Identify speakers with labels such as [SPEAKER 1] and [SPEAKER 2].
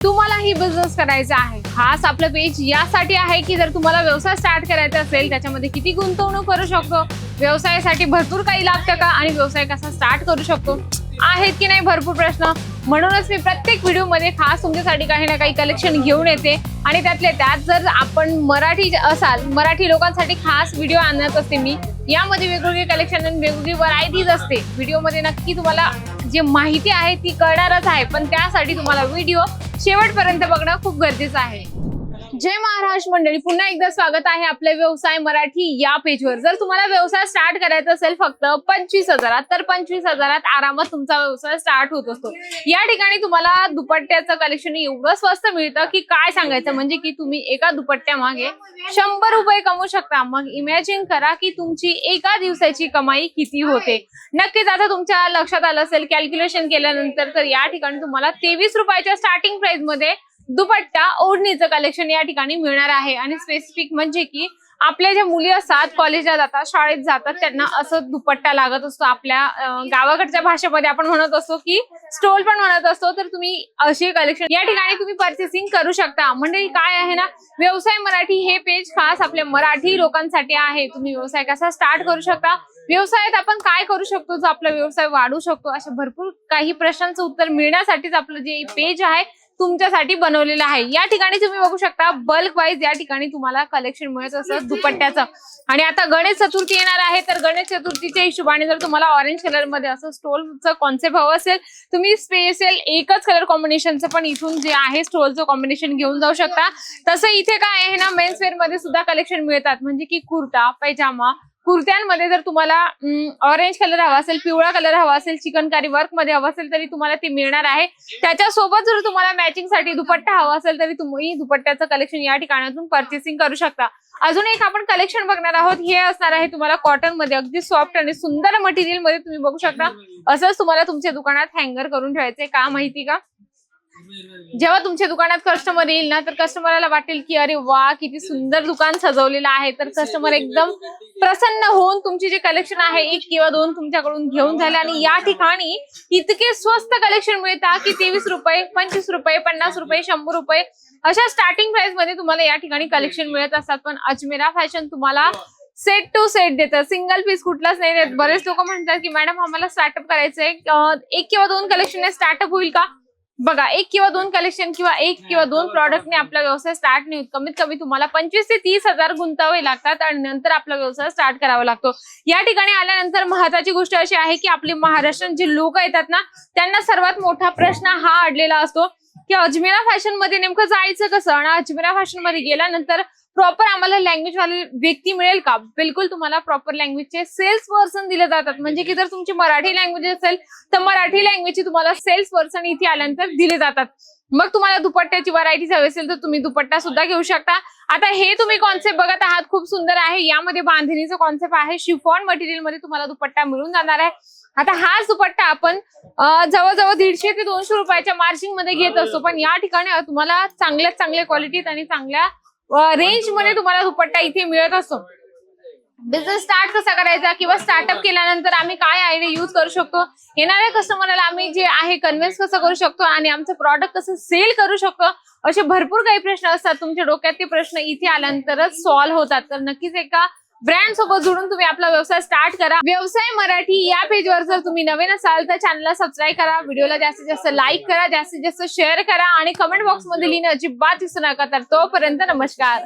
[SPEAKER 1] तुम्हालाही बिझनेस करायचा आहे. खास आपलं पेज यासाठी आहे की जर तुम्हाला व्यवसाय स्टार्ट करायचा असेल त्याच्यामध्ये किती गुंतवणूक करू शकतो? व्यवसायासाठी भरपूर काही लागतं का? आणि व्यवसाय कसा स्टार्ट करू शकतो? आहेत की नाही? भरपूर प्रश्न. म्हणूनच मी प्रत्येक व्हिडिओमध्ये खास तुमच्यासाठी काही ना काही कलेक्शन घेऊन येते. आणि त्यातले त्यात जर आपण मराठी असाल मराठी लोकांसाठी खास व्हिडिओ आणत असते मी यामध्ये वेगवेगळे कलेक्शन आणि वेगवेगळी व्हरायटीज असते. व्हिडिओमध्ये नक्की तुम्हाला जी माहिती आहे ती कळणारच आहे. पण त्यासाठी तुम्हाला व्हिडिओ शेवटपर्यंत बघणं खूप गरजेचं आहे. जय महाराष्ट्र मंडळी पुन्हा एकदा स्वागत आहे आपल्या व्यवसाय मराठी या पेजवर जर तुम्हाला व्यवसाय स्टार्ट करायचा असेल फक्त पंचवीस हजारात तर पंचवीस हजारात आरामात तुमचा व्यवसाय स्टार्ट होत असतो. या ठिकाणी तुम्हाला दुपट्ट्याचं कलेक्शन एवढं स्वस्त मिळतं की काय सांगायचं? म्हणजे की तुम्ही एका दुपट्ट्या मागे शंभर रुपये कमवू शकता. मग इमॅजिन करा की तुमची एका दिवसाची कमाई किती होते. नक्कीच आता तुमच्या लक्षात आलं असेल कॅल्क्युलेशन केल्यानंतर तर या ठिकाणी तुम्हाला तेवीस रुपयाच्या स्टार्टिंग प्राइसमध्ये दुपट्टा ओढणीचं कलेक्शन या ठिकाणी मिळणार आहे. आणि स्पेसिफिक म्हणजे की आपल्या ज्या मुली असतात कॉलेजला जातात शाळेत जातात त्यांना असं दुपट्टा लागत असतो. आपल्या गावाकडच्या भाषेमध्ये आपण म्हणत असतो की स्टोल पण म्हणत असतो. तर तुम्ही असे कलेक्शन या ठिकाणी तुम्ही परचेसिंग करू शकता. म्हणजे काय आहे ना व्यवसाय मराठी हे पेज खास आपल्या मराठी लोकांसाठी आहे. तुम्ही व्यवसाय कसा स्टार्ट करू शकता? व्यवसायात आपण काय करू शकतो जो आपला व्यवसाय वाढू शकतो? अशा भरपूर काही प्रश्नांचं उत्तर मिळण्यासाठीच आपलं जे पेज आहे तुमच्यासाठी बनवलेलं आहे. या ठिकाणी तुम्ही बघू शकता बल्क वाईज या ठिकाणी तुम्हाला कलेक्शन मिळत असतं दुपट्ट्याचं. आणि आता गणेश चतुर्थी येणार आहे तर गणेश चतुर्थीच्या हिशोबाने जर तुम्हाला ऑरेंज कलरमध्ये असं स्टोलचं कॉन्सेप्ट हवं असेल तुम्ही स्पेशल एकच कलर कॉम्बिनेशनचं पण इथून जे आहे स्टोलचं कॉम्बिनेशन घेऊन जाऊ शकता. तसं इथे काय आहे ना मेन्स वेअरमध्ये सुद्धा कलेक्शन मिळतात. म्हणजे की कुर्ता पैजामा कुर्त्यांमध्ये जर तुम्हाला ऑरेंज कलर हवा असेल पिवळा कलर हवा असेल चिकनकारी वर्कमध्ये हवा असेल तरी तुम्हाला ते मिळणार आहे. त्याच्यासोबत जर तुम्हाला मॅचिंगसाठी दुपट्टा हवा असेल तरी तुम्ही दुपट्ट्याचं कलेक्शन या ठिकाणातून परचेसिंग करू शकता. अजून एक आपण कलेक्शन बघणार आहोत. हे असणार आहे तुम्हाला कॉटनमध्ये अगदी सॉफ्ट आणि सुंदर मटेरियलमध्ये तुम्ही बघू शकता. असंच तुम्हाला तुमच्या दुकानात हँगर करून ठेवायचंय का माहिती का? जेव्हा तुमच्या दुकानात कस्टमर येईल ना तर कस्टमरला वाटेल की अरे वा किती सुंदर दुकान सजवलेलं आहे. तर कस्टमर एकदम प्रसन्न होऊन तुमची जे कलेक्शन आहे एक किंवा दोन तुमच्याकडून घेऊन झाले. आणि या ठिकाणी इतके स्वस्त कलेक्शन मिळतात की तेवीस रुपये पंचवीस रुपये पन्नास रुपये शंभर रुपये अशा स्टार्टिंग प्राइसमध्ये तुम्हाला या ठिकाणी कलेक्शन मिळत असतात. पण अजमेरा फॅशन तुम्हाला सेट टू सेट देतं. सिंगल पीस कुठलाच नाही देत. बरेच लोक म्हणतात की मॅडम आम्हाला स्टार्टअप करायचंय. एक किंवा दोन कलेक्शन स्टार्टअप होईल का? बघा एक किंवा दोन कलेक्शन किंवा एक किंवा दोन प्रॉडक्टने आपला व्यवसाय स्टार्ट नाही होत. कमीत कमी तुम्हाला पंचवीस ते तीस हजार गुंतावे लागतात आणि नंतर आपला व्यवसाय स्टार्ट करावा लागतो. या ठिकाणी आल्यानंतर महत्वाची गोष्ट अशी आहे की आपले महाराष्ट्रीयन जे लोक येतात ना त्यांना सर्वात मोठा प्रश्न हा अडलेला असतो की अजमेरा फॅशनमध्ये नेमकं जायचं कसं? आणि अजमेरा फॅशनमध्ये गेल्यानंतर प्रॉपर आम्हाला लँग्वेज वाले व्यक्ती मिळेल का? बिलकुल तुम्हाला प्रॉपर लँग्वेजचे सेल्स पर्सन दिले जातात. म्हणजे की जर तुमची मराठी लँग्वेज असेल तर मराठी लँग्वेजची तुम्हाला सेल्स पर्सन इथे आल्यानंतर दिले जातात. मग तुम्हाला दुपट्ट्याची व्हरायटी हवी असेल तर तुम्ही दुपट्टा सुद्धा घेऊ शकता. आता हे तुम्ही कॉन्सेप्ट बघत आहात खूप सुंदर आहे. यामध्ये बांधणीचं कॉन्सेप्ट आहे. शिफॉन मटेरियलमध्ये तुम्हाला दुपट्टा मिळून जाणार आहे. आता हाच दुपट्टा आपण जवळजवळ दीडशे ते दोनशे रुपयाच्या मार्जिनमध्ये घेत असतो. पण या ठिकाणी तुम्हाला चांगल्यात चांगल्या क्वालिटीत आणि चांगल्या रेंजमध्ये तुम्हाला दुपट्टा इथे मिळत असतो. बिझनेस स्टार्ट कसा करायचा किंवा स्टार्टअप केल्यानंतर आम्ही काय आयडिया युज करू शकतो? येणाऱ्या कस्टमरला आम्ही जे आहे कन्व्हिन्स कसं करू शकतो आणि आमचं प्रॉडक्ट कसं सेल करू शकतो? असे भरपूर काही प्रश्न असतात. तुमच्या डोक्यात ते प्रश्न इथे आल्यानंतरच सॉल्व्ह होतात. तर नक्कीच एका ब्रँड सोबत जोडून तुम्ही आपला व्यवसाय स्टार्ट करा. व्यवसाय मराठी या पेजवर जर तुम्ही नवीन असाल तर चॅनलला सबस्क्राईब करा. व्हिडिओला जास्तीत जास्त लाईक करा. जास्तीत जास्त शेअर करा. आणि कमेंट बॉक्समध्ये लिहिणं अजिबात विसरू नका. तर तोपर्यंत नमस्कार.